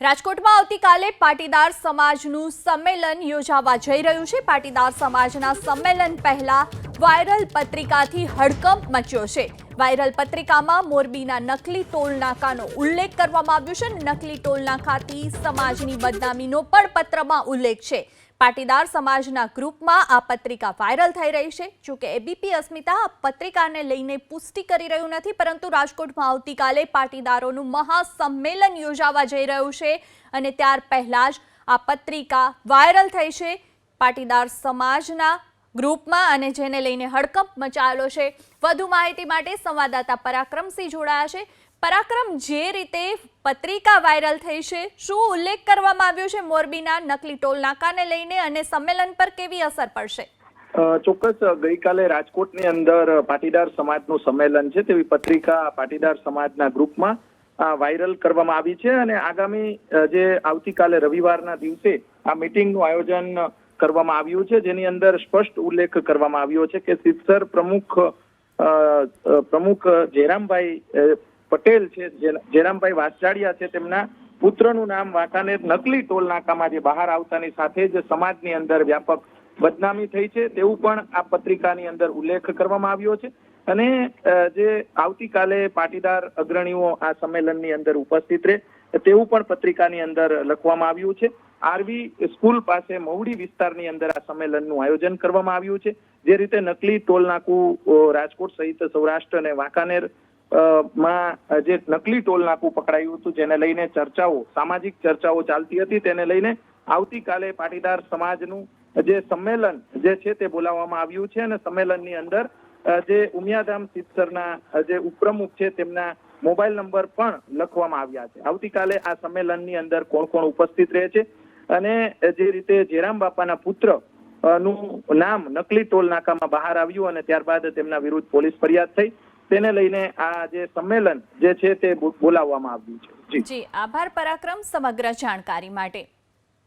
રાજકોટમાં આવતીકાલે પાટીદાર સમાજનું સંમેલન યોજાવા જઈ રહ્યું છે. પાટીદાર સમાજના સંમેલન પહેલા વાયરલ પત્રિકાથી હડકંપ મચ્યો છે. વાયરલ પત્રિકામાં મોરબીના નકલી ટોલનાકાનો ઉલ્લેખ કરવામાં આવ્યો છે. નકલી ટોલનાકાથી સમાજની બદનામીનો પણ પત્રમાં ઉલ્લેખ છે. પાટીદાર સમાજના ગ્રુપમાં આ પત્રિકા વાયરલ થઈ રહી છે. જોકે એબીપી અસ્મિતા આ પત્રિકાને લઈને પુષ્ટિ કરી રહ્યું નથી, પરંતુ રાજકોટમાં આવતીકાલે પાટીદારોનું મહાસંમેલન યોજાવા જઈ રહ્યું છે અને ત્યાર પહેલા જ આ પત્રિકા વાયરલ થઈ છે પાટીદાર સમાજના ગ્રુપમાં અને જેને લઈને હડકંપ મચાયેલો છે. વધુ માહિતી માટે સંવાદદાતા પરાક્રમસિંહ જોડાયા છે. પરાક્રમ જે રીતે પત્રિકા વાયરલ થઈ છે શું ઉલ્લેખ કરવામાં આવ્યો છે મોરબીના નકલી ટોલ નાકાને લઈને અને સંમેલન પર કેવી અસર પડશે? ચોક્કસ ગઈકાલે રાજકોટની અંદર પાટીદાર સમાજનું સંમેલન છે તેવી પત્રિકા પાટીદાર સમાજના ગ્રુપમાં વાયરલ કરવામાં આવી છે અને આગામી જે આવતીકાલે રવિવારના દિવસે આ મીટિંગનું આયોજન કરવામાં આવ્યું છે જેની અંદર સ્પષ્ટ ઉલ્લેખ કરવામાં આવ્યો છે કે સિત્સર પ્રમુખ પ્રમુખ જેરામભાઈ અ, પટેલ છે, જે- જેરામભાઈ વાસજાડિયા છે, તેમના પુત્રનું નામ વાંકાનેર નકલી ટોલ નાકામાં જે બહાર આવતાની સાથે જ સમાજની અંદર વ્યાપક બદનામી થઈ છે, તેવું પણ આ પત્રિકાની અંદર ઉલ્લેખ કરવામાં આવ્યો છે. અને જે આવતીકાલે પાટીદાર અગ્રણીઓ આ સંમેલનની અંદર ઉપસ્થિત રહે, તેવું પણ પત્રિકાની અંદર લખવામાં આવ્યું છે. આરવી સ્કૂલ પાસે મહુડી વિસ્તારની અંદર આ સંમેલનનું આયોજન કરવામાં આવ્યું છે. જે રીતે નકલી ટોલ નાકું રાજકોટ સહિત સૌરાષ્ટ્ર અને વાંકાનેર માં જે નકલી ટોલ નાકું પકડાયું હતું, જેને લઈને ચર્ચાઓ, સામાજિક ચર્ચાઓ ચાલતી હતી, તેને લઈને આવતીકાલે પાટીદાર સમાજનું જે સંમેલન જે છે તે બોલાવવામાં આવ્યું છે અને સંમેલનની અંદર જે ઉમિયાધામ સિત્સરના જે ઉપપ્રમુખ છે તેમના મોબાઈલ નંબર પણ લખવામાં આવ્યા છે. આવતીકાલે આ સંમેલનની અંદર કોણ કોણ ઉપસ્થિત રહે છે અને જે રીતે જેરામ બાપાના પુત્રનું નામ નકલી ટોલ નાકામાં બહાર આવ્યું અને ત્યારબાદ તેમના વિરુદ્ધ પોલીસ ફરિયાદ થઈ. તેને લઈને આ જે સંમેલન જે છે તે બોલાવવામાં આવ્યું છે. જી. આભાર, પરાક્રમ, સમગ્ર જાણકારી માટે.